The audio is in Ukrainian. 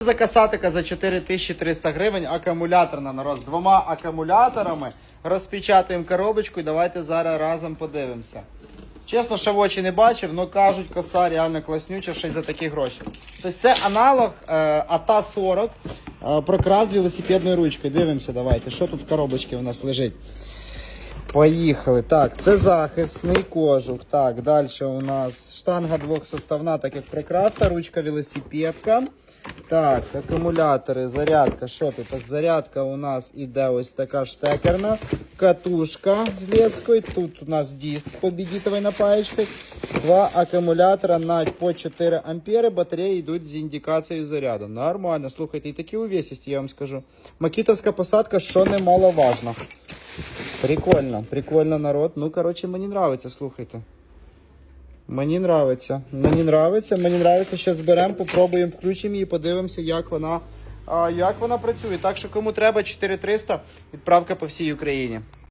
За касатика за 4300 гривень акумуляторна народ з двома акумуляторами. Розпечатаємо коробочку і давайте зараз разом подивимося. Чесно, ще в очі не бачив, але кажуть, коса реально класнюча й за такі гроші. Тобто це аналог е, АТА-40 е, прокрас з велосипедною ручкою. Дивимося, давайте, що тут в коробочці у нас лежить. Поїхали. Так, це захисний кожух. Так, далі у нас штанга двохсоставна, так як прокрафта, ручка велосипедка. Так, акумулятори, зарядка. Що тут? Так, зарядка у нас іде ось така штекерна, катушка з лескою. Тут у нас диск з побідітовою напаєчкою. Два акумулятора на по 4 ампери. Батареї йдуть з індикацією заряду. Нормально, слухайте, і такі увесисті, я вам скажу. Макітовська посадка, що немаловажно. Прикольно, прикольно, народ. Ну, коротше, мені нравиться, слухайте. Мені нравиться. Мені нравиться, мені нравиться. Ще зберемо, попробуємо, включимо її, подивимося, як вона, а, як вона працює. Так що кому треба 4300, відправка по всій Україні.